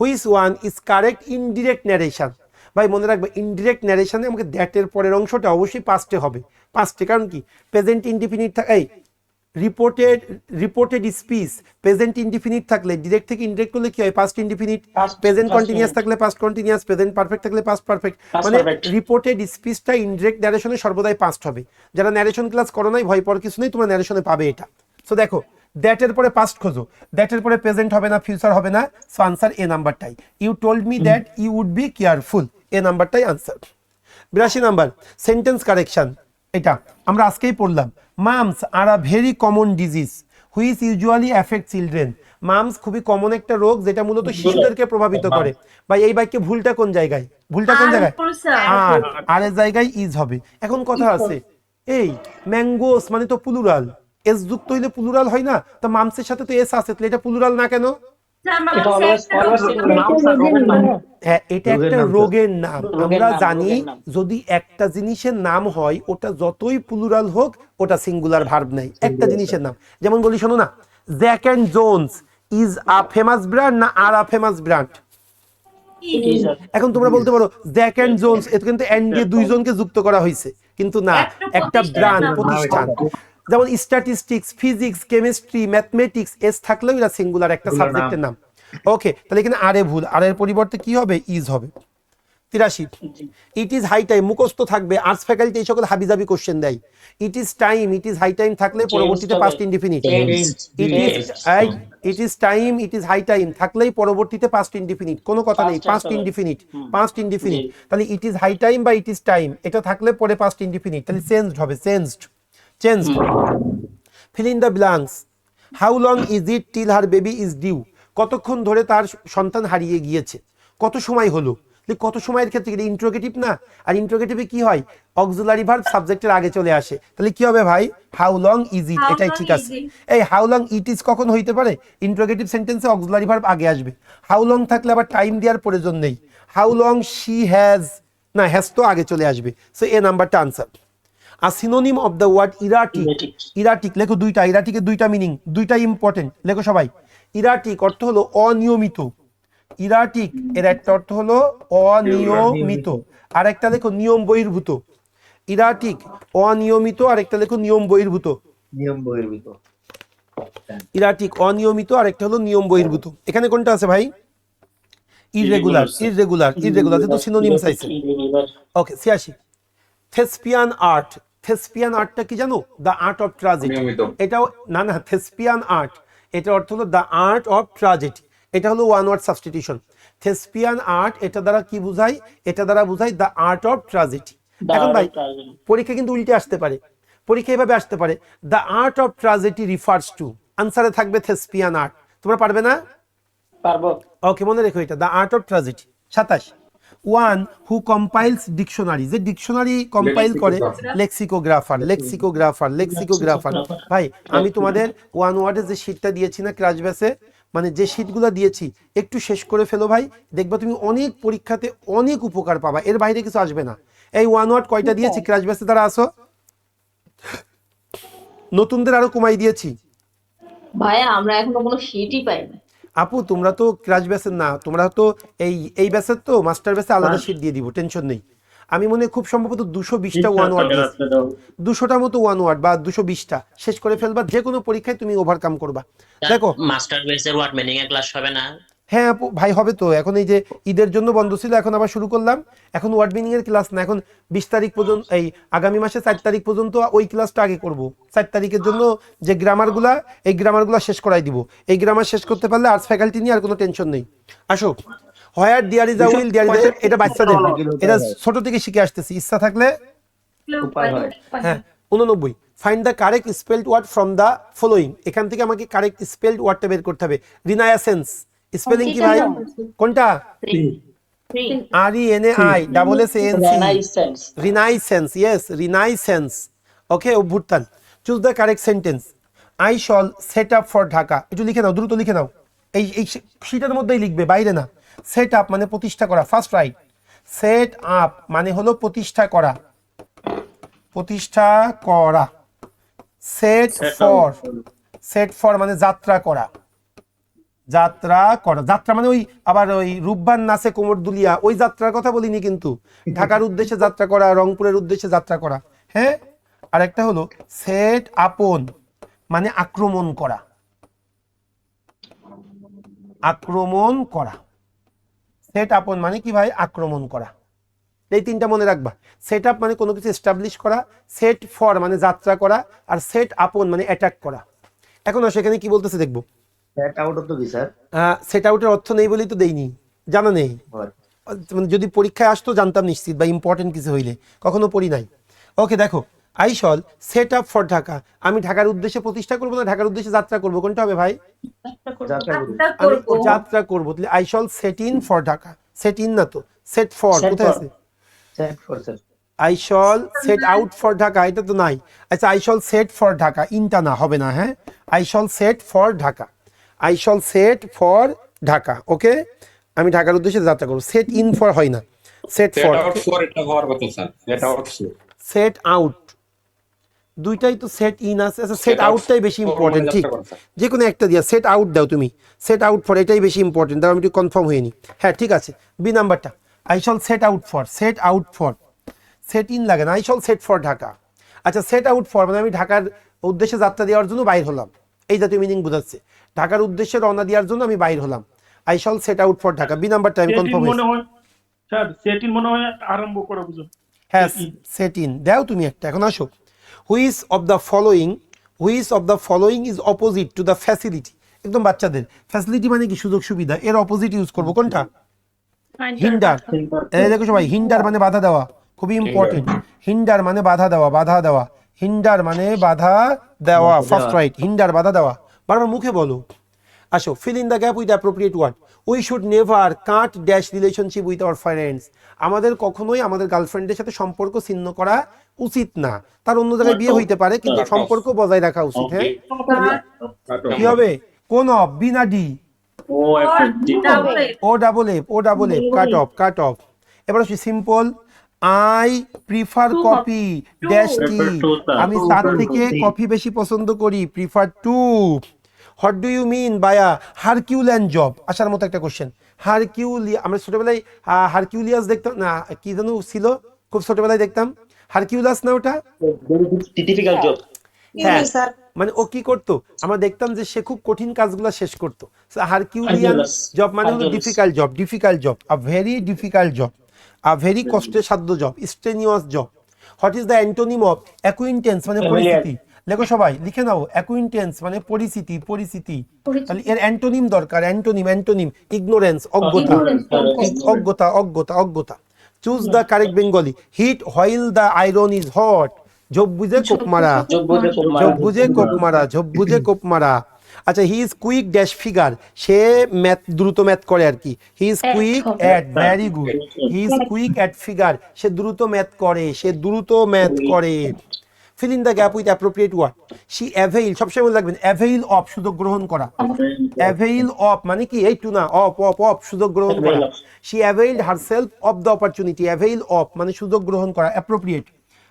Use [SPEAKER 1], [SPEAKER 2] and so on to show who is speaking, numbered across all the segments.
[SPEAKER 1] Which one is correct indirect narration. ভাই মনে রাখবে ইনডিরেক্ট ন্যারেশনে আমাকে দ্যাটের পরের অংশটা অবশ্যই পাস্টে হবে। পাস্টে কারণ কি? প্রেজেন্ট ইনডিফিনিট এই reported reported speech present indefinite থাকলে ডিরেক্ট থেকে ইনডিরেক্ট করলে কি হয়? পাস্ট ইনডিফিনিট প্রেজেন্ট কন্টিনিউয়াস থাকলে পাস্ট কন্টিনিউয়াস প্রেজেন্ট পারফেক্ট থাকলে পাস্ট পারফেক্ট। মানে রিপোর্টেড স্পিচটা ইনডিরেক্ট ন্যারেশনে সর্বদাই পাস্ট হবে। যারা ন্যারেশন ক্লাস করো নাই ভয় পাওয়ার কিছু নেই তোমরা ন্যারেশনে পাবে এটা। সো দেখো দ্যাটের পরে পাস্ট খোঁজো। দ্যাটের পরে প্রেজেন্ট হবে না ফিউচার হবে না so answer A নাম্বারটাই। You told me that you would be careful A নাম্বারটাই answer বিরাশি নাম্বার সেন্টেন্স কারেকশন এটা আমরা আজকেই পড়লাম। Mumps are a very common disease which usually affect children mumps খুবই কমন একটা রোগ যেটা মূলত শিশুদেরকে প্রভাবিত করে। বা এই বাক্যে ভুলটা কোন জায়গায়? ভুলটা কোন জায়গায়? আর আর এর জায়গায় ইজ হবে। এখন কথা আছে। এই ম্যাঙ্গোস মানে তো প্লুরাল। এস যুক্ত হইলে প্লুরাল হয় না তো মামসের সাথে তো এস আছে তাহলে এটা প্লুরাল না কেন? হ্যাঁ এটা একটা রোগের নাম আমরা জানি যদি একটা জিনিসের নাম হয় ওটা যতই প্লুরাল হোক ওটা সিঙ্গুলার ভার্ব নাই। একটা জিনিসের নাম। যেমন বলি শোনো না Jack and Jones is a famous brand না আর আ ফেমাস ব্র্যান্ড এখন তোমরা বলতে পারো জ্যাক অ্যান্ড জোনস এতে কিন্তু অ্যান্ড দিয়ে দুইজনকে যুক্ত করা হয়েছে কিন্তু না
[SPEAKER 2] একটা
[SPEAKER 1] একটা ব্র্যান্ড প্রতিষ্ঠান। যেমন statistics physics chemistry mathematics S থাকলেও এটা সিঙ্গুলার একটা সাবজেক্টের নাম। ওকে তাহলে এখানে আরে ভুল। আর এর পরিবর্তে কি হবে? ইজ হবে। তিরাশি। ইট ইজ হাই টাইম মুখস্থ থাকবে। আর্টস ফ্যাকাল্টি এই সকল হাবিজাবি কোশ্চেন দেয়। It is time it is high time থাকলে পরবর্তীতে। Past indefinite it is. It is time it is high time থাকলেই পরবর্তীতে পাস্ট ইনডিফিনিট কোনো কথা নেই।
[SPEAKER 3] Past
[SPEAKER 1] past indefinite. Past indefinite তাহলে ইট ইজ হাই টাইম বা ইট ইজ টাইম এটা থাকলে পরে পাস্ট ইনডিফিনিট তাহলে চেঞ্জড হবে। Changed changed fill in the blanks how long is it till her baby is due কতক্ষণ ধরে তার সন্তান হারিয়ে গিয়েছে? কত সময় হলো? কত সময়ের ক্ষেত্রে এটা ইন্ট্রোগেটিভ না? আর ইন্ট্রোগেটিভে কি হয়? অক্সিলারি ভার্ব সাবজেক্টের আগে চলে আসে। তাহলে কি হবে ভাই? হাউ লং ইজ ইট এটাই ঠিক আছে। এই হাউ লং ইট ইজ কখন হইতে পারে? ইন্ট্রোগেটিভ সেন্টেন্সে অক্সিলারি ভার্ব আগে আসবে। হাউ লং থাকলে আবার টাইম দেওয়ার প্রয়োজন নেই। হাউ লং শি হ্যাজ না হ্যাজ তো আগে চলে আসবে। সো এ নাম্বারটা answer R synonym of the word erratic erratic লেখো দুইটা ইরাটিকের দুইটা মিনিং দুইটা ইম্পর্টেন্ট লেখো সবাই। ইরাটিক অর্থ হলো অনিয়মিত। ইরাটিক এর একটা অর্থ হলো অনিয়মিত। আর একটা লেখো নিয়ম বহির্ভূত। ইরাটিক অনিয়মিত আর একটা লেখো নিয়ম বহির্ভূত।
[SPEAKER 4] নিয়ম বহির্ভূত।
[SPEAKER 1] ইরাটিক অনিয়মিত আর একটা হলো নিয়ম বহির্ভূত। এখানে কোনটা আছে ভাই? ইররেগুলার ইররেগুলার ইররেগুলার যেহেতু সিনোনিম চাইছে ওকে ছিয়াশি থেসপিয়ান আর্ট থেসপিয়ান আর্টটা কি জানো? দ্য আর্ট অফ ট্রাজেডি এটাও না না থেসপিয়ান আর্ট এটা অর্থ হলো দ্য আর্ট অফ ট্রাজেডি এটা হলো one word substitution thespian art এটা দ্বারা কি বোঝায়? এটা দ্বারা বোঝায় দ্য আর্ট অফ ট্রাজেডি এখন ভাই পরীক্ষা কিন্তু উল্টে আসতে পারে। পরীক্ষা এভাবে আসতে পারে। The art of tragedy refers to আনসারে থাকবে থেসপিয়ান আর্ট তোমরা পারবে না?
[SPEAKER 3] পারব।
[SPEAKER 1] ওকে মনে রেখো এটা। দ্য আর্ট অফ ট্রাজেডি সাতাশ। ওয়ান হু কম্পাইলস ডিকশনারি যে ডিকশনারি কম্পাইল করে লেক্সিকোগ্রাফার লেক্সিকোগ্রাফার লেক্সিকোগ্রাফার ভাই আমি তোমাদের ওয়ান ওয়ার্ডে যে শীটটা দিয়েছি না ক্রাশ ব্যাসে মানে যে শীটগুলো দিয়েছি একটু শেষ করে ফেলো ভাই দেখবা তুমি অনেক পরীক্ষাতে অনেক উপকার পাবা এর বাইরে কিছু আসবে না। এই ওয়ান ওয়ার্ড কয়টা দিয়েছি? ক্রাশ ব্যাসে তারা আসো। নতুনদের আরও কমাই দিয়েছি।
[SPEAKER 5] ভাইয়া আমরা এখনও কোনো শীটই পাইনি।
[SPEAKER 1] আপু তোমরা তো ক্রাশ ব্যাসের না তোমরা তো এই এই ব্যাসের তো মাস্টার ব্যাসে আলাদা শিট দিয়ে দিব টেনশন নেই। আমি মনে খুব সম্ভবত দুশো বিশটা ওয়ান ওয়ার্ড দুশোটার দুশোটা মতো ওয়ান ওয়ার্ড বা দুশো বিশটা শেষ করে ফেলবা যে কোনো পরীক্ষায় তুমি ওভারকাম করবা। দেখো।
[SPEAKER 6] মাস্টার ব্যাসের ওয়ার্ড মিনিং এর ক্লাস হবে না।
[SPEAKER 1] হ্যাঁ আপু ভাই হবে তো। এখন এই যে ঈদের জন্য বন্ধ ছিল এখন আবার শুরু করলাম। এখন ওয়ার্ড মিনিং এর ক্লাস না এখন বিশ তারিখ পর্যন্ত এই আগামী মাসে চার তারিখ পর্যন্ত ওই ক্লাসটা আগে করব। চার তারিখের জন্য যে গ্রামারগুলা এই গ্রামারগুলা শেষ করাই দিব। এই গ্রামার শেষ করতে পারলে আর্টস ফ্যাকাল্টি নিয়ে আর কোনো টেনশন নেই। আসো। Where there is a will there is এটা বাচ্চাদের এটা ছোট থেকে শিখে আসতেছি। ইচ্ছা থাকলে
[SPEAKER 4] হয়
[SPEAKER 1] হ্যাঁ উননব্বই। Find the correct spelled word from the following এখান থেকে আমাকে কারেক্ট স্পেলড ওয়ার্ডটা বের করতে হবে। রিনায়াসেন্স স্পেলিং কি ভাই? কোনটা? R E N A I double S N C renaissance yes renaissance okay অভ্যুত্থান choose the correct sentence I shall set up for Dhaka একটু লিখে নাও দ্রুত লিখে নাও। এই এই শীটের মধ্যেই লিখবে বাইরে না। সেট আপ মানে প্রতিষ্ঠা করা ফার্স্ট রাইট সেট আপ মানে হলো প্রতিষ্ঠা করা। প্রতিষ্ঠা করা। সেট ফর সেট ফর মানে যাত্রা করা। যাত্রা করা। যাত্রা মানে ওই আবার ওই রূপবান নাচে কোমর দুলিয়া, ওই যাত্রার কথা বলিনি কিন্তু। ঢাকার উদ্দেশ্যে যাত্রা করা, রংপুরের উদ্দেশ্যে যাত্রা করা। হ্যাঁ? আর একটা হলো, সেট আপন মানে আক্রমণ করা। আক্রমণ করা। সেট আপন মানে কি ভাই? আক্রমণ করা। এই তিনটা মনে রাখবা। সেট আপ মানে কোনো কিছু এস্টাবলিশ করা, সেট ফর মানে যাত্রা করা, আর সেট আপন মানে অ্যাটাক করা। এখন সেখানে কি বলতেছে দেখব।
[SPEAKER 4] সেট আউট তো কি স্যার
[SPEAKER 1] সেট আউটের অর্থ নেই বলেই তো দেইনি। জানা নেই। মানে যদি পরীক্ষায় আসতো জানতাম নিশ্চিত বা ইম্পর্টেন্ট কিছু হইলে। কখনো পড়ি নাই। ওকে দেখো I shall set up for Dhaka. আমি ঢাকার উদ্দেশ্যে প্রতিষ্ঠা করব না ঢাকার উদ্দেশ্যে যাত্রা করব? কোনটা হবে ভাই?
[SPEAKER 4] যাত্রা
[SPEAKER 1] আমি
[SPEAKER 5] করব।
[SPEAKER 1] যাত্রা করব। তাহলে I shall set in for Dhaka. Set in না তো? সেট ফর কোথায় আছে?
[SPEAKER 4] Set
[SPEAKER 1] I shall set out for Dhaka এটা তো নাই। আচ্ছা I shall set for Dhaka. ইনটা না হবে না হ্যাঁ? I shall set for Dhaka. I shall set for Dhaka okay আমি ঢাকার উদ্দেশ্যে যাত্রা করব। সেট ইন ফর হয় না। সেট ফর
[SPEAKER 2] সেট আউট
[SPEAKER 1] দুইটাই তো সেট ইন আছে। আচ্ছা সেট আউটটাই বেশি ইম্পর্টেন্ট ঠিক। যে কোনো একটা দিয়া সেট আউট দাও তুমি। সেট আউট ফর এটাই বেশি ইম্পর্টেন্ট দাও আমি একটু কনফার্ম হয়নি হ্যাঁ ঠিক আছে। বি নাম্বারটা I shall set out for set out for set in লাগে না। I shall set for Dhaka. আচ্ছা সেট আউট ফর মানে আমি ঢাকার উদ্দেশ্যে যাত্রা দেওয়ার জন্য বাইর হলাম। এই জাতীয় মিনিং বোঝাচ্ছে। ঢাকার উদ্দেশ্যে রওনা দেওয়ার জন্য আমি বাইর হলাম। I shall set out for Dhaka B নাম্বারটা আমি
[SPEAKER 7] সেটিন
[SPEAKER 1] কনফার্ম
[SPEAKER 7] মনে হয় স্যার সেটিন মনে হয় আরম্ভ করে বুঝুন।
[SPEAKER 1] হ্যাঁ সেট ইন দাও তুমি একটা এখন আসো। Which of the following which of the following is opposite to the facility একদম বাচ্চাদের। ফ্যাসিলিটি মানে কি? সুযোগ সুবিধা। এর অপোজিট ইউজ করব। কোনটা? হিন্ডার এই দেখো সবাই হিন্ডার মানে বাধা দেওয়া। খুবই ইম্পর্টেন্ট হিন্ডার মানে বাধা দেওয়া বাধা দেওয়া। হিন্ডার মানে বাধা দেওয়া। ফার্স্ট রাইট হিন্ডার বাধা দেওয়া। বারবার মুখে বলো আসো fill in the gap with appropriate word we should never cut dash relationship with our friends আমাদের কখনোই আমাদের গার্লফ্রেন্ডের সাথে সম্পর্ক ছিন্ন করা উচিত না তার অন্য জায়গায় বিয়ে হইতে পারে কিন্তু সম্পর্ক বজায় রাখা উচিত হ্যাঁ কি হবে কোন of Veena D
[SPEAKER 3] O
[SPEAKER 1] double F O double F cut off cut off এবার আসি simple I prefer coffee dash tea. আমি তার থেকে. কফি বেশি পছন্দ করি prefer to what do you mean by a Herculean job আসার মতো একটা কোশ্চেন হারকিউলি আমরা ছোটবেলায় হারকিউলিয়াস দেখতাম না কি যেন ছিল? খুব ছোটবেলায় দেখতাম। হারকিউলাস না ওটা?
[SPEAKER 3] জব
[SPEAKER 1] হ্যাঁ মানে ও কি করতো? আমরা দেখতাম যে সে খুব কঠিন কাজগুলো শেষ করতো। হারকিউলিয়ান জব মানে হলো
[SPEAKER 3] Hercules.
[SPEAKER 1] Difficult job difficult job a very difficult job a very কষ্টের সাধ্য job strenuous job what is the antonym of acquaintance মানে. পরিস্থিতি লেখো সবাই লিখে নাও অ্যাকুইন্টেন্স মানে পরিস্থিতি পরিস্থিতি তাহলে এর অ্যান্টোনিম দরকার অ্যান্টোনিম অ্যান্টোনিম ইগনোরেন্স অজ্ঞতা। অজ্ঞতা। অজ্ঞতা অজ্ঞতা choose the correct Bengali hit while the iron is hot ঝোপ বুঝে কোপ মারা।
[SPEAKER 3] জব বুঝে
[SPEAKER 1] ঝোপ বুঝে কোপ মারা ঝোপ বুঝে কোপ মারা। আচ্ছা he is quick dash figure say math দ্রুত ম্যাথ করে আর কি। He is quick. At very good he is quick at figure সে দ্রুত ম্যাথ করে সে দ্রুত ম্যাথ করে। Fill in the gap with appropriate word C avail সবসময় মনে রাখবেন অ্যাভেইল অফ সুযোগ গ্রহণ করা। অ্যাভেইল অফ মানে কি? এই টু না অফ অফ অফ সুযোগ গ্রহণ করা।
[SPEAKER 3] Avail of.
[SPEAKER 1] She availed herself of the opportunity avail of মানে সুযোগ গ্রহণ করা অ্যাপ্রোপ্রিয়েট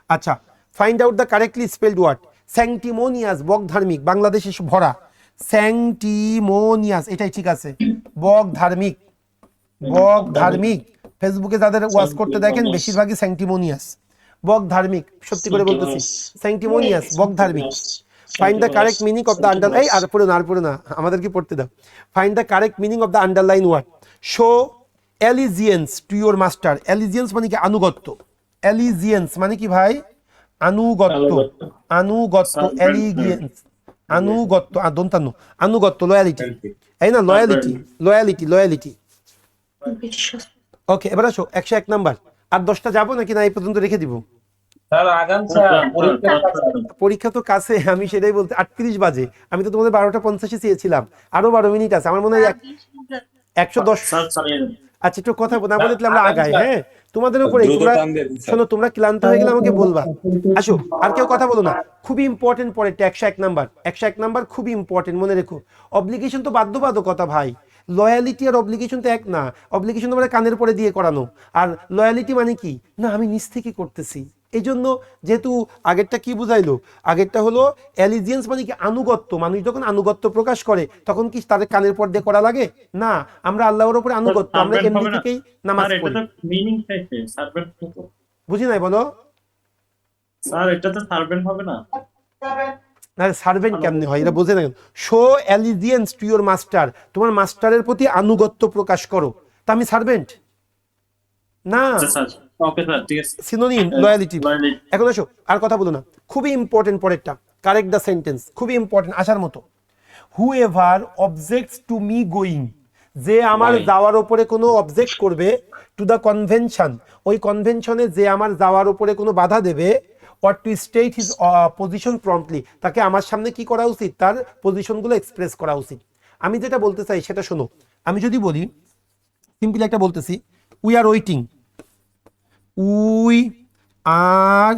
[SPEAKER 1] আচ্ছা find out the correctly spelled word sanctimonious বক ধার্মিক বাংলাদেশে ভরা। স্যাংটিমোনিয়াস এটাই ঠিক আছে। বক ধার্মিক বক ধার্মিক ফেসবুকে যাদের ওয়াচ করতে দেখেন বেশিরভাগই স্যাংটিমোনিয়াস বক ধার্মিক সত্যি করে বলতেছি। স্যাংটিমোনিয়াস বক ধার্মিক। Find the correct meaning of the under এই আর পড়ো না আর পড়ো না আমাদেরকে পড়তে দাও। Find the correct meaning of the underline word show allegiance to your master allegiance মানে কি? আনুগত্য। অ্যালিজিয়েন্স মানে কি ভাই? আনুগত্য। আনুগত্য। অ্যালিজিয়েন্স আনুগত্য দন্তান্ন আনুগত্য লয়ালিটি এই না লয়ালিটি লয়ালিটি লয়ালিটি ওকে এবার আসো একশো এক নাম্বার। আর দশটা যাব নাকি না এই পর্যন্ত রেখে দিব?
[SPEAKER 7] পরীক্ষা
[SPEAKER 1] পরীক্ষা তো কাছে আমি সেটাই বলতে আটত্রিশ বাজে। আমি তো তোমাদের বারোটা পঞ্চাশে চেয়েছিলাম। আরও বারো মিনিট আছে। আমার মনে হয় একশো দশ
[SPEAKER 3] স্যার স্যার
[SPEAKER 1] আচ্ছা একটু কথা না বলে দিলে আমরা আগাই হ্যাঁ? তোমাদের উপরে তোমরা। শোনো তোমরা ক্লান্ত হয়ে গেলে আমাকে বলবা। আসো আর কেউ কথা বলো না। খুবই ইম্পর্টেন্ট পরে একশো এক নাম্বার। একশো এক নাম্বার খুবই ইম্পর্টেন্ট মনে রেখো। অব্লিগেশন তো বাধ্যবাধকতা ভাই। লয়ালিটি আর অব্লিগেশন তো এক না। অব্লিগেশন তো মানে কানের পরে দিয়ে করানো। আর লয়ালিটি মানে কি? না আমি নিজ থেকে করতেছি। এই জন্য যেহেতু আগেরটা কি বুঝাইলো? আগেরটা হলো অ্যালিজিয়েন্স মানে কি? আনুগত্য। মানুষ যখন আনুগত্য প্রকাশ করে তখন কি তাদের কানের পর্দে করা লাগে? না আমরা আল্লাহর উপরে আনুগত্য। আমরা এমনি থেকেই নামাজ পড়ি।
[SPEAKER 7] মিনিং
[SPEAKER 1] বুঝি নাই বলো?
[SPEAKER 7] স্যার এটা তো সার্ভেন্ট হবে না।
[SPEAKER 1] না সার্ভেন্ট কেমনে হয়? এটা বোঝে না show allegiance to your master তোমার মাস্টারের প্রতি আনুগত্য প্রকাশ করো। তা আমি সার্ভেন্ট? না।
[SPEAKER 7] আচ্ছা স্যার ওকে স্যার ঠিক আছে।
[SPEAKER 1] সিনোনিম লয়ালিটি এখন আসো আর কথা বলো না। খুবই ইম্পর্টেন্ট পরেরটা। কারেক্ট দ্য সেন্টেন্স খুবই ইম্পর্টেন্ট আসার মতো। Who ever objects to me going যে আমার যাওয়ার উপরে কোনো অবজেক্ট করবে টু দ্য কনভেনশন ওই কনভেনশনে যে আমার যাওয়ার উপরে কোনো বাধা দেবে or to state his position promptly তাকে আমার সামনে কি করা উচিত? তার পজিশনগুলো এক্সপ্রেস করা উচিত। আমি যেটা বলতে চাই সেটা শোনো। আমি যদি বলি সিম্পলি একটা বলতেছি। We are waiting we are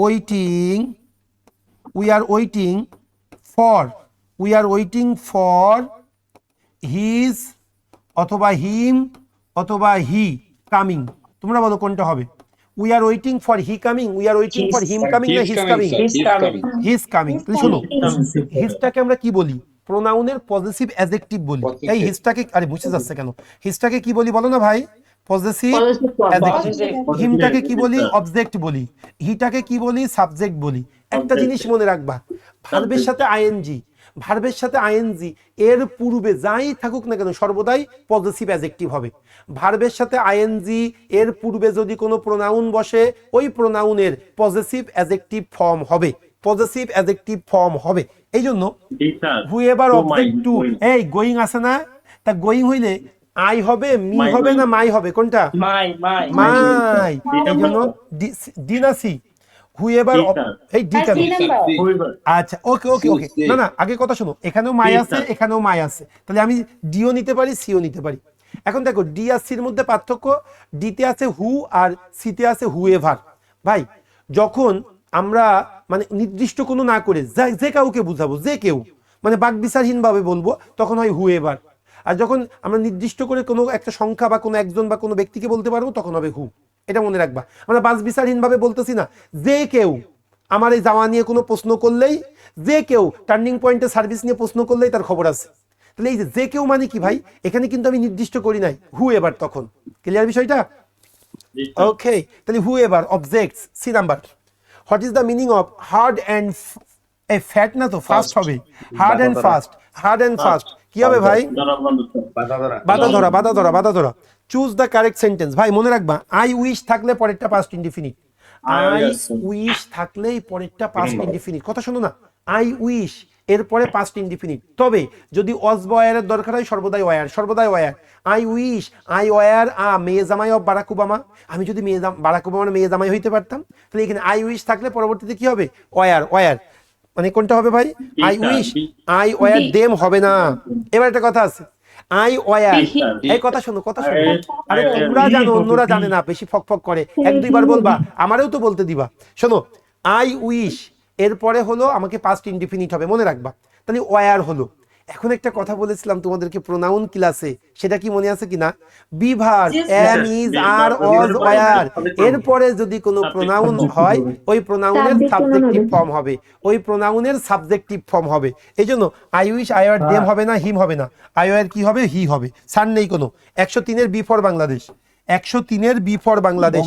[SPEAKER 1] waiting we are waiting for we are waiting for his অথবা হিম অথবা হি কামিং তোমরা বলো কোনটা হবে? We are waiting for he coming we are waiting for him coming না his coming. His coming শোনো হিজটাকে আমরা কি বলি? প্রোনাউনের পজিটিভ অ্যাডজেক্টিভ বলি. এই হিজটাকে আরে বুঝতে যাচ্ছে কেন? হিজটাকে কি বলি বলো না ভাই? পজিটিভ হিমটাকে কি বলি? অবজেক্ট বলি। হিটাকে কি বলি? সাবজেক্ট বলি। একটা
[SPEAKER 7] Object.
[SPEAKER 1] জিনিস মনে রাখবা। ভার্বের সাথে আইএনজি ভার্বের সাথে আইএনজি এর পূর্বে যাই থাকুক না কেন সর্বদাই পজিটিভ অ্যাডজেক্টিভ হবে। ভার্বের সাথে আইএনজি এর পূর্বে যদি কোনো প্রোনাউন বসে ওই প্রোনাউনের পজিটিভ অ্যাডজেক্টিভ ফর্ম হবে। পজিটিভ অ্যাডজেক্টিভ ফর্ম হবে। এই জন্য হুএভার অবজেক্ট টু এই গোয়িং আছে না? তা গোয়িং হইলে আই হবে মি হবে না মাই হবে? কোনটা?
[SPEAKER 7] মাই মাই
[SPEAKER 1] মাই এই জন্য ডি এই ডি কেন
[SPEAKER 7] হুইভার
[SPEAKER 1] আচ্ছা ওকে ওকে ওকে না না আগে কথা শোনো। এখানেও মাই আছে এখানেও মাই আছে। তাহলে আমি ডিও নিতে পারি সিও নিতে পারি। এখন দেখো ডি আর সির মধ্যে পার্থক্য ডিতে আছে হু আর সিতে আছে হুএভার ভাই যখন আমরা মানে নির্দিষ্ট কোনো না করে যা- যে কাউকে বুঝাবো যে কেউ মানে বাকবিচারহীন ভাবে বলব তখন হয় হুএভার আর যখন আমরা নির্দিষ্ট করে কোনো একটা সংখ্যা বা কোনো একজন বা কোনো ব্যক্তিকে বলতে পারব তখন হবে হু এটা মনে রাখবা। আমরা বাস বিচারহীন ভাবে বলতেছি না যে কেউ আমার এই যাওয়া নিয়ে কোনো প্রশ্ন করলেই যে কেউ টার্নিং পয়েন্টে সার্ভিস নিয়ে প্রশ্ন করলেই তার খবর আছে। তাহলে এই যে যে কেউ মানে কি ভাই? এখানে কিন্তু আমি নির্দিষ্ট করি নাই হু এবার তখন। ক্লিয়ার বিষয়টা? ওকে তাহলে হু এবার objects C number what is the meaning of hard and a fat না তো ফাস্ট হবে hard and fast hard and fast কি হবে ভাই?
[SPEAKER 4] বাধা ধরা
[SPEAKER 1] বাধা ধরা। বাধা ধরা। চুজ দ্য কারেক্ট সেন্টেন্স ভাই মনে রাখবা আই উইশ থাকলে পরেরটা পাস্ট ইনডিফিনিট আই উইশ থাকলেই পরেরটা পাস্ট ইনডিফিনিট কথা শোনো না। আই উইশ এরপরে পাস্ট ইনডিফিনিট তবে যদি অস ওয়ারের দরকার হয় সর্বদাই ওয়ার সর্বদাই were I wish I were a মেয়ে জামাই অফ বারাক ওবামা আমি যদি মেয়ে জাম- বারাক ওবামার মেয়ে জামাই হইতে পারতাম তাহলে এখানে আই উইশ থাকলে পরবর্তীতে কি হবে? ওয়ার ওয়ার মানে কোনটা হবে ভাই? I wish I were them হবে না। এবার একটা কথা আছে। আই ওয়ার এই কথা শোনো কথা শোনো।
[SPEAKER 7] আরে,
[SPEAKER 1] তোমরা জানো অন্যরা জানে না বেশি ফক ফক করে। এক দুইবার বলবা আমারেও তো বলতে দিবা। শোনো আই উইশ এরপরে হলো আমাকে পাস্ট ইনডিফিনিট হবে মনে রাখবা। তাহলে ওয়ার হলো। এখন একটা কথা বলেছিলাম তোমাদেরকে প্রোনাউন ক্লাসে সেটা কি মনে আছে কিনা? বিভার M is R Aja war এরপরে যদি কোনো প্রোনাউন হয় ওই প্রোনাউনের সাবজেক্টিভ। ফর্ম হবে? ওই প্রোনাউনের সাবজেক্টিভ ফর্ম হবে। এই জন্য I wish I were them হবে না হিম হবে না। আই আর কি হবে? হি হবে। সান নেই কোনো। একশো তিনের বি ফর বাংলাদেশ একশো তিনের বি ফর বাংলাদেশ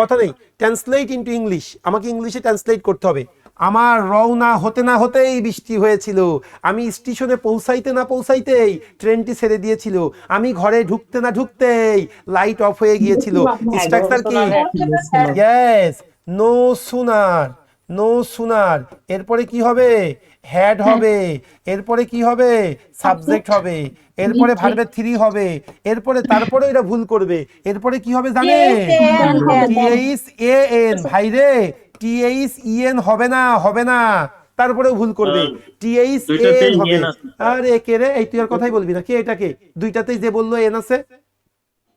[SPEAKER 1] কথা নেই। ট্রান্সলেট ইনটু ইংলিশ আমাকে ইংলিশে ট্রান্সলেট করতে হবে। আমার রওনা হতে না হতেই বৃষ্টি হয়েছিল। আমি স্টেশনে পৌঁছাইতে না পৌঁছাইতেই ট্রেনটি ছেড়ে দিয়েছিল। আমি ঘরে ঢুকতে না ঢুকতেই লাইট অফ হয়ে গিয়েছিল। স্ট্রাকচার কি? Yes no sooner no sooner এরপরে কি হবে? হ্যাড হবে। এরপরে কি হবে? সাবজেক্ট হবে। এরপরে ভার্বে থ্রি হবে। এরপরে তারপরে এটা ভুল করবে। এরপরে কি হবে টিএইচ এ এন ভাই রে টিএইচ ইএন হবে না হবে না। তারপরেও ভুল করবে। টিএইচ এ এন হবে। আরে কে রে এই তুই আর কথাই বলবি না। কে এটাকে দুইটাতেই যে বলল এন আছে?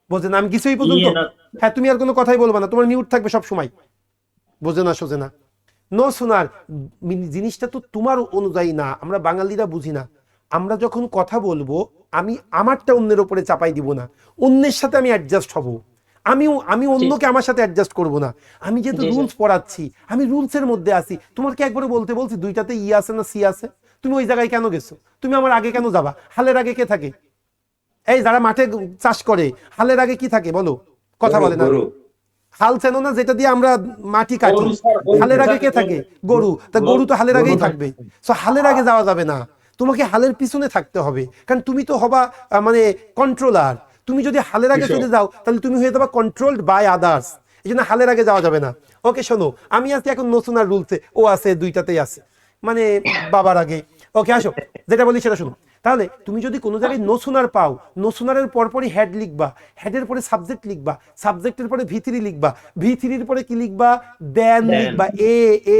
[SPEAKER 1] বোঝেন আমি কিছুই পর্যন্ত হ্যাঁ তুমি আর কোনো কথাই বলবা না। তোমার মিউট থাকবে সব সময়। বোঝে না সোজে না। নো শোনার জিনিসটা তো তোমার অনুযায়ী না। আমরা বাঙালিরা বুঝি না। আমরা যখন কথা বলব আমি আমারটা অন্যের ওপরে চাপাই দিব না। অন্যের সাথে আমি অ্যাডজাস্ট হব। আমিও আমি অন্যকে আমার সাথে অ্যাডজাস্ট করব না। আমি যেহেতু রুলস পড়াচ্ছি আমি রুলসের মধ্যে আছি। তোমার কি একবারে বলতে বলছি দুইটাতে ই আছে না সি আছে? তুমি ওই জায়গায় কেন গেছো? তুমি আমার আগে কেন যাবা? হালের আগে কে থাকে? এই যারা মাঠে চাষ করে হালের আগে কি থাকে বলো? কথা বলে না। হাল চেনো না যেটা দিয়ে আমরা মাটি কাটি। হালের আগে কে থাকে? গরু। তা গরু। তো হালের আগেই থাকবে। সো হালের আগে যাওয়া যাবে না। তোমাকে হালের পিছনে থাকতে হবে। কারণ তুমি তো হবা মানে কন্ট্রোলার তুমি যদি হালের আগে চলে যাও তাহলে তুমি হয়ে যাবে কন্ট্রোলড বাই আদার্স এই জন্য হালের আগে যাওয়া যাবে না। ওকে শোনো আমি আছি এখন নতুন আর রুলসে। ও আছে দুইটাতেই আছে। মানে বাবার আগে। ওকে আসো। যেটা বলি সেটা শোনো। তাহলে তুমি যদি কোনো জায়গায় নোসুনার পাও নোসুনারের পরপরই হেড লিখবা হেডের পরে সাবজেক্ট লিখবা সাবজেক্টের পরে ভিথিরি লিখবা ভিথিরির পরে কি লিখবা? দেন লিখবা এ এ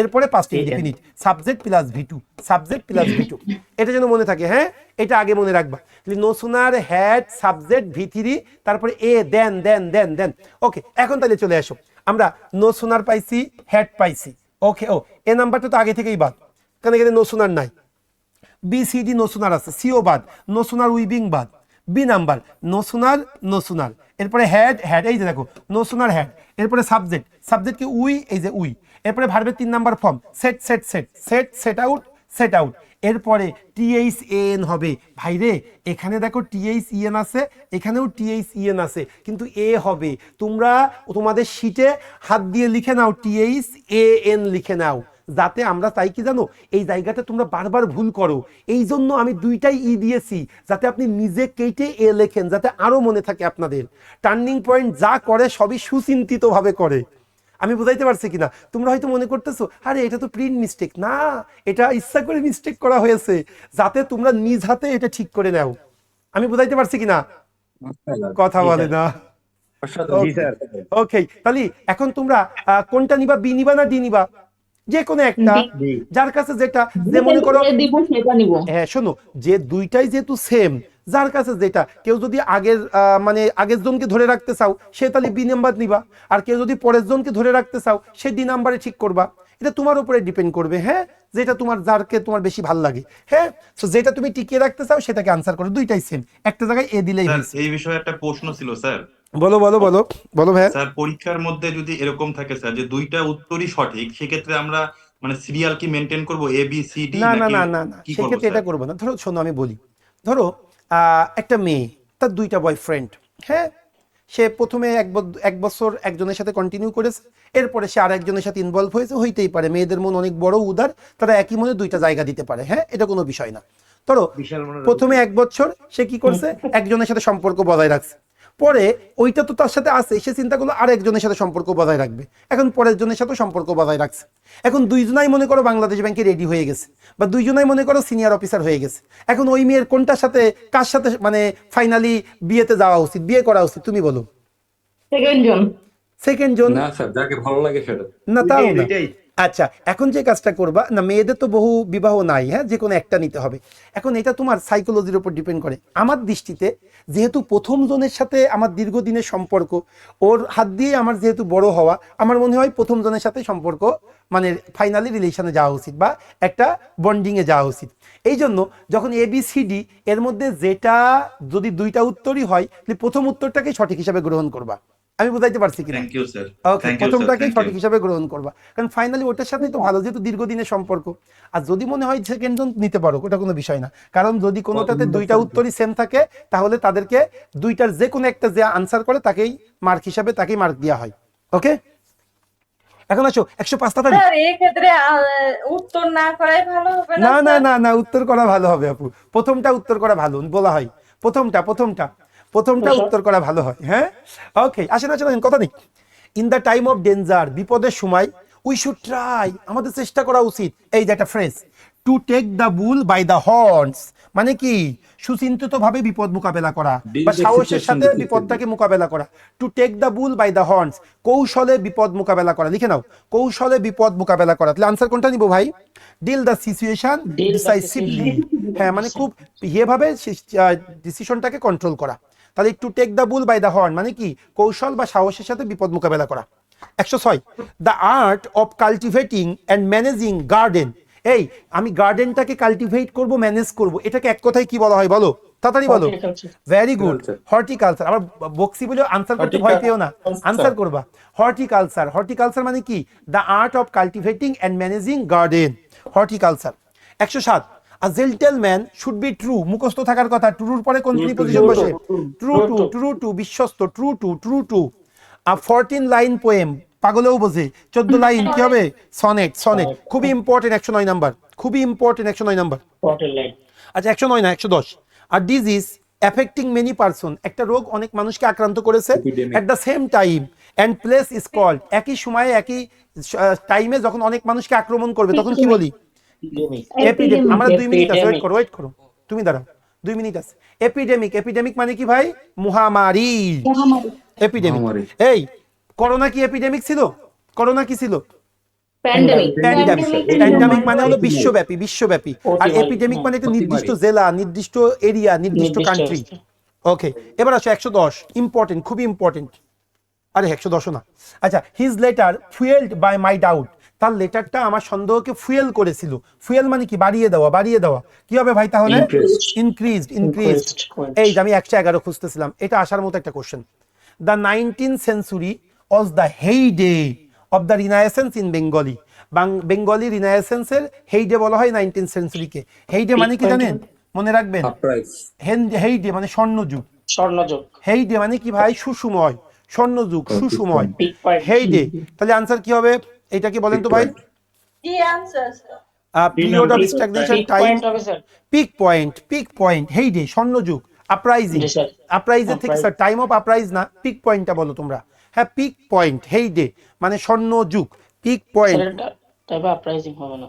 [SPEAKER 1] এরপরে পাঁচটি indefinite subject plus V two subject plus V two এটা যেন মনে থাকে হ্যাঁ? এটা আগে মনে রাখবা। নোসুনার হেড সাবজেক্ট ভিথিরি তারপরে এ দেন দেন দেন দেন ওকে এখন তাহলে চলে আসো। আমরা নোসুনার পাইছি হেড পাইছি। ওকে ও এ নাম্বারটা তো আগে থেকেই বাদ। কারণ এখানে নোসুনার নাই। বি সি ডি নোসুনার আছে। সিও বাদ। নোসুনার উইবিং বাদ। B number. নোসুনার নোসুনার এরপরে হ্যাড হ্যাড এই যে দেখো নোসুনার হ্যাড এরপরে সাবজেক্ট সাবজেক্ট কি উই? এই যে উই। এরপরে ভার্বের তিন number form set set set set set out set out এরপরে টিএইচ এন হবে। ভাই রে, এখানে দেখো টিএইচ ইএন আছে, এখানেও টিএইচ ইএন আছে। কিন্তু এ হবে। তোমরা তোমাদের শিটে হাত দিয়ে লিখে নাও টিএইচ এ এন লিখে নাও। যাতে আমরা চাই কি জানো? এই জায়গাটা তোমরা বারবার ভুল করো। এই জন্য আমি দুইটাই ই দিয়েছি যাতে আপনি নিজে কেটে এ লেখেন যাতে আরও মনে থাকে আপনাদের। টার্নিং পয়েন্ট যা করে সবই সুচিন্তিতভাবে করে। আমি বুঝাইতে পারছি কিনা? তোমরা হয়তো মনে করতেছো আরে এটা তো প্রিন্ট মিস্টেক না এটা ইচ্ছা করে মিস্টেক করা হয়েছে যাতে তোমরা নিজ হাতে এটা ঠিক করে নাও। আমি বুঝাইতে পারছি কিনা? কথা বলে না। ওকে তাহলে এখন তোমরা কোনটা নিবা? বি নিবা না ডি নিবা? যে কোনো একটা যার কাছে যেটা যে মনে করো
[SPEAKER 5] যেটা দিব সেটা নিব।
[SPEAKER 1] হ্যাঁ শোনো যে দুইটাই যেহেতু সেম যার কাছে যেটা কেউ যদি আগের আহ, মানে আগের জনকে ধরে রাখতে চাও সে তাহলে বি নাম্বার নিবা। আর কেউ যদি পরের জনকে ধরে রাখতে চাও সে ডি নাম্বারে ঠিক করবা। এটা তোমার উপরে ডিপেন্ড করবে হ্যাঁ? যেটা তোমার যারকে তোমার বেশি ভালো লাগে হ্যাঁ? তো যেটা তুমি টিকিয়ে রাখতে চাও সেটাকে আনসার করো। দুইটাই সেম একটা জায়গায় এ দিলেই
[SPEAKER 8] স্যার এই বিষয়ে একটা প্রশ্ন ছিল স্যার
[SPEAKER 1] বলো বলো বলো বলো ভাইয়া।
[SPEAKER 8] স্যার পরীক্ষার মধ্যে যদি এরকম থাকে স্যার যে দুইটা উত্তরই সঠিক সেক্ষেত্রে আমরা মানে সিরিয়াল কি মেনটেন করব? এ বি সি ডি
[SPEAKER 1] না না না না না
[SPEAKER 8] কি করব
[SPEAKER 1] সেক্ষেত্রে এটা? করব না। ধরো শোনো আমি বলি। ধরো একটা মেয়ে তার দুইটা বয়ফ্রেন্ড হ্যাঁ? সে প্রথমে এক এক বছর একজনের সাথে কন্টিনিউ করেছে এরপরে সে আর একজনের সাথে ইনভলভ হয়েছে হইতেই পারে। মেয়েদের মন অনেক বড় উদার তারা একই মনে দুইটা জায়গা দিতে পারে হ্যাঁ? এটা কোনো বিষয় না। ধরো প্রথমে এক বছর সে কি করছে? একজনের সাথে সম্পর্ক বজায় রাখছে। পরে ওইটা তো তার সাথে আছে সে চিন্তা করল আর সাথে সম্পর্ক বজায় রাখবে। এখন পরের জনের সাথে সম্পর্ক বজায় রাখছে। এখন দুইজনাই মনে করো বাংলাদেশ ব্যাংকে রেডি হয়ে গেছে বা দুইজনাই মনে করো সিনিয়র অফিসার হয়ে গেছে। এখন ওই মেয়ের কোনটার সাথে কার সাথে মানে ফাইনালি বিয়েতে যাওয়া উচিত বিয়ে করা উচিত তুমি বলো।
[SPEAKER 5] সেকেন্ড জন।
[SPEAKER 1] সেকেন্ড জন?
[SPEAKER 2] না স্যার যাকে ভালো লাগে সেটা।
[SPEAKER 1] না তাও না। আচ্ছা এখন যে কাজটা করবা, না, মেয়েদের তো বহু বিবাহ নাই হ্যাঁ? যে কোনো একটা নিতে হবে। এখন এটা তোমার সাইকোলজির উপর ডিপেন্ড করে। আমার দৃষ্টিতে, যেহেতু প্রথম জনের সাথে আমার দীর্ঘদিনের সম্পর্ক, ওর হাত দিয়ে আমার যেহেতু বড় হওয়া, আমার মনে হয় প্রথম জনের সাথে সম্পর্ক মানে ফাইনালি রিলেশনে যাওয়া উচিত বা একটা বন্ডিংয়ে যাওয়া উচিত। এই জন্য যখন এ বি সি ডি এর মধ্যে যেটা যদি দুইটা উত্তরই হয়, তাহলে প্রথম উত্তরটাকেই সঠিক হিসাবে গ্রহণ করবা। আমি বুঝাইতে পারছি কিনা?
[SPEAKER 8] Thank you sir
[SPEAKER 1] okay
[SPEAKER 8] thank
[SPEAKER 1] প্রথমটাকে সঠিক হিসাবে গ্রহণ করবা। কারণ ফাইনালি ওটার সাথেই তো ভালো যেহেতু দীর্ঘদিনের সম্পর্ক। আর যদি মনে হয় সেকেন্ড জন নিতে পারো ওটা কোনো বিষয় না। কারণ যদি কোনোটাতে দুইটা উত্তরই সেম থাকে তাহলে তাদেরকে দুইটার যে কোনো একটা যে আনসার করে তাকেই মার্ক হিসাবে তাকেই মার্ক দেওয়া হয়। ওকে এখন আসো একশো পাঁচ তাড়াতাড়ি
[SPEAKER 9] ক্ষেত্রে উত্তর না করাই ভালো হবে
[SPEAKER 1] না না না না উত্তর করা ভালো হবে আপু। প্রথমটা উত্তর করা ভালো বলা হয়। প্রথমটা প্রথমটা। প্রথমটা উত্তর করা ভালো হয় হ্যাঁ? ওকে আসেন আসেন আসেন, কথা নেই in the time of danger বিপদের সময় উই শুড ট্রাই আমাদের চেষ্টা করা উচিত। এই যে একটা phrase to take the bull by the horns মানে কি? সুচিন্তিত ভাবে বিপদ মোকাবেলা করা বা সাহসের সাথে বিপদটাকে মোকাবেলা করা। To take the bull by the horns কৌশলে বিপদ মোকাবেলা করা। লিখে নাও কৌশলে বিপদ মোকাবেলা করা। তাহলে আনসার কোনটা নিব ভাই? ডিল দ্য সিচুয়েশন ডিসাইসিভলি হ্যাঁ মানে খুব ইয়েভাবে ডিসিশনটাকে কন্ট্রোল করা। তাহলে একটু take the bull by the horn মানে কি? কৌশল বা সাহসের সাথে বিপদ মোকাবেলা করা। একশো ছয় the art of cultivating and managing garden এই আমি গার্ডেনটাকে কাল্টিভেট করব ম্যানেজ করব এটাকে এক কথায় কি বলা হয় বলো? তাড়াতাড়ি বলো। ভেরি গুড হর্টিকালচার আবার বক্সি বলে আনসার করতে ভয় পেও না। আনসার করবা। হর্টিকালচার হর্টিকালচার মানে কি? The art of cultivating and managing garden horticulture একশো সাত a gentleman should be true মুখস্থ থাকার কথা ট্রুর পরে কোন পজিশন বসে? ট্রু টু ট্রু টু বিশ্বস্ত true to true to a fourteen line poem পাগলেও বোঝে। চোদ্দ লাইন কি হবে? সনেট সনেট খুবই ইম্পর্টেন্ট একশো নয় নাম্বার খুবই ইম্পর্টেন্ট একশো নয় নাম্বার আচ্ছা একশো নয় না একশো দশ। আর ডিজিজ অ্যাফেক্টিং মেনি পারসন একটা রোগ অনেক মানুষকে আক্রান্ত করেছে। At the same time and place is called একই সময়ে একই টাইমে যখন অনেক মানুষকে আক্রমণ করবে তখন কি বলি? এপিডেমিক আমরা দুই মিনিট আছে ওয়েট করো ওয়েট করো। তুমি দাঁড়াও। দুই মিনিট আছে। এপিডেমিক এপিডেমিক মানে কি ভাই? মহামারী। এপিডেমিক এই করোনা কি এপিডেমিক ছিল? করোনা কি ছিল?
[SPEAKER 5] প্যান্ডেমিক
[SPEAKER 1] প্যান্ডামিক প্যান্ডামিক মানে হলো বিশ্বব্যাপী বিশ্বব্যাপী। আর এপিডেমিক মানে একটা নির্দিষ্ট জেলা নির্দিষ্ট এরিয়া নির্দিষ্ট কান্ট্রি ওকে এবার আসো একশো দশ। ইম্পর্টেন্ট খুবই ইম্পর্টেন্ট আরে একশো দশও না। আচ্ছা his letter fuelled by my doubt তার লেটারটা আমার সন্দেহকে ফুয়েল করেছিল। ফুয়েল মানে কি? বাড়িয়ে দেওয়া বাড়িয়ে দেওয়া। কি হবে ভাই তাহলে? ইনক্রিজড ইনক্রিজড এই যে আমি একশো এগারো খুঁজতেছিলাম এটা আসার মতো একটা question the nineteen century was the heyday of the Renaissance in Bengali Bengali রিনায়েসেন্সের heyday বলা হয় নাইনটিন সেঞ্চুরিকে হেইডে মানে কি জানেন? মনে রাখবেন? হেইডে মানে স্বর্ণযুগ।
[SPEAKER 4] স্বর্ণযোগ।
[SPEAKER 1] হেইডে মানে কি ভাই? সুসময় স্বর্ণযুগ
[SPEAKER 4] point.
[SPEAKER 1] হেইডে তাহলে আনসার কি হবে? এটা কি বলেন তো ভাই?
[SPEAKER 9] কি answer
[SPEAKER 1] period of stagnation time
[SPEAKER 4] sir
[SPEAKER 1] peak point peak point heyday স্বর্ণযুগ uprising
[SPEAKER 4] sir.
[SPEAKER 1] আপরাইজের থেকে স্যার টাইম অফ আপরাইজ না পিক পয়েন্টটা বলো তোমরা। হ্যাঁ পিক পয়েন্ট হেই ডে মানে স্বর্ণযুগ পিক পয়েন্ট
[SPEAKER 4] স্যার আপরাইজিং হবে না।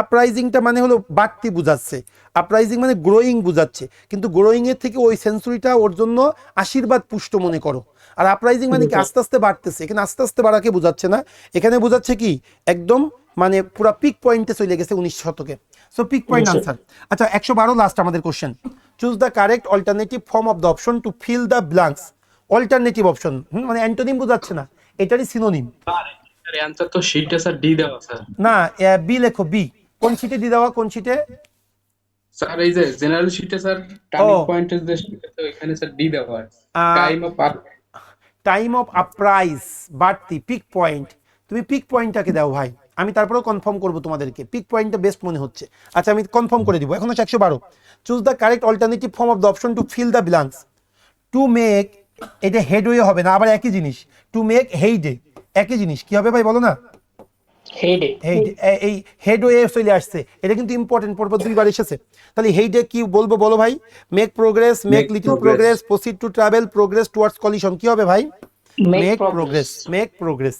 [SPEAKER 1] আপরাইজিংটা মানে হলো বাড়তি বুঝাচ্ছে। আপরাইজিং মানে গ্রোয়িং বুঝাচ্ছে। কিন্তু গ্রোয়িং এর থেকে ওই সেঞ্চুরিটা ওর জন্য আশীর্বাদ পুষ্ট মনে করো। আর আপরাইজিং মানে কি? আস্তে আস্তে বাড়তেছে। এখানে আস্তে আস্তে বাড়াকে বোঝাচ্ছে না। এখানে বোঝাচ্ছে কি? একদম মানে পুরো পিক পয়েন্টে চলে গেছে উনিশ শতকে। সো পিক পয়েন্ট আনসার আচ্ছা একশো বারো লাস্ট আমাদের question choose the correct alternative form of the option to fill the blanks alternative option মানে অ্যান্টোনিম বোঝাচ্ছে না। এটারই সিনোনিম না বি লেখো বি কোন সিটে দিয়ে দেওয়া কোন সিটে
[SPEAKER 10] স্যার এই যে জেনারেল শিটে স্যার টার্নিং
[SPEAKER 1] ও।
[SPEAKER 10] পয়েন্টের যে আছে ওইখানে স্যার ডি দেওয়া time of
[SPEAKER 1] time of uprise বাড়তি পিক পয়েন্ট তুমি পিক পয়েন্টটাকে দাও ভাই। আমি তারপরেও কনফার্ম করব তোমাদেরকে। পিক পয়েন্টটা বেস্ট মনে হচ্ছে। আচ্ছা আমি কনফার্ম করে দিব। এখন হচ্ছে একশো বারো। Choose the correct alternative form of the option to fill the blanks to make এটা হেডওয়ে হবে না আবার একই জিনিস। টু মেক হেইডে একই জিনিস। কি হবে ভাই বলো না? এই হেডওয়ে চলে আসছে। এটা কিন্তু ইম্পর্টেন্ট পরপর দুইবার এসেছে। তাহলে হেইডে কি বলব বলো ভাই? Make progress make little progress proceed to travel progress towards collision কি হবে ভাই? মেক প্রোগ্রেস মেক প্রোগ্রেস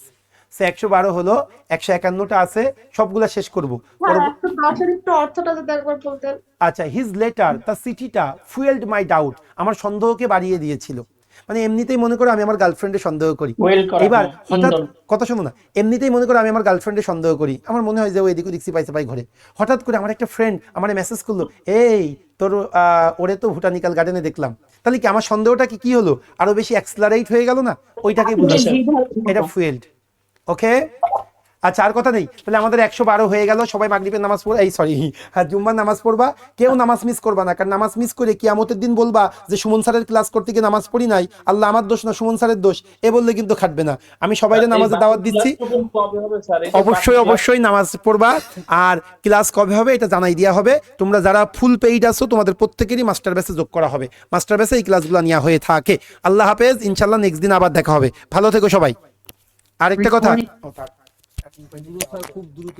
[SPEAKER 1] সে একশো বারো হলো একশো একান্নটা আছে সবগুলা শেষ করব। পরব-
[SPEAKER 9] একটু দশের একটু অর্থটা যদি একবার বলতেন।
[SPEAKER 1] আচ্ছা হিজ লেটার তার চিঠিটা ফুয়েলড মাই ডাউট আমার সন্দেহকে বাড়িয়ে দিয়েছিল। মানে এমনিতেই মনে করো আমি আমার গার্লফ্রেন্ডে সন্দেহ করি। এবার
[SPEAKER 4] হ্যাঁ,
[SPEAKER 1] হঠাৎ কথা শোনো না এমনিতেই মনে করো আমি আমার গার্লফ্রেন্ডে সন্দেহ করি। আমার মনে হয় যে ও এদিক ওদিক পাইছে পাই ঘরে। হঠাৎ করে আমার একটা ফ্রেন্ড আমার মেসেজ করল এই তোর আহ, ওরে তো ভুটানিক্যাল গার্ডেনে দেখলাম। তাহলে কি আমার সন্দেহটা কি কি হলো? আরও বেশি অ্যাক্সেলারেট হয়ে গেল না? ওইটাকে বুঝাচ্ছে এটা ফুয়েলড ওকে আচ্ছা আর কথা নেই। তাহলে আমাদের একশো বারো হয়ে গেল। সবাই মাগরিবের নামাজ পড়া এই সরি হ্যাঁ জুম্মার নামাজ পড়বা। কেউ নামাজ মিস করবা না কারণ নামাজ মিস করে কিয়ামতের দিন বলবা যে সুমন স্যারের ক্লাস করতে গিয়ে নামাজ পড়ি নাই। আল্লাহ আমার দোষ না সুমন স্যারের দোষ। এ বললে কিন্তু খাটবে না। আমি সবাইকে নামাজের দাওয়াত দিচ্ছি। অবশ্যই অবশ্যই নামাজ পড়বা। আর ক্লাস কবে হবে এটা জানাই দেওয়া হবে। তোমরা যারা ফুল পেইড আছো তোমাদের প্রত্যেকেরই মাস্টার বেসে যোগ করা হবে। মাস্টার বেসে এই ক্লাসগুলো নেওয়া হয়ে থাকে। আল্লাহ হাফেজ ইনশাল্লাহ নেক্সট দিন আবার দেখা হবে। ভালো থেকো সবাই। আরেকটা কথা। খুব দ্রুত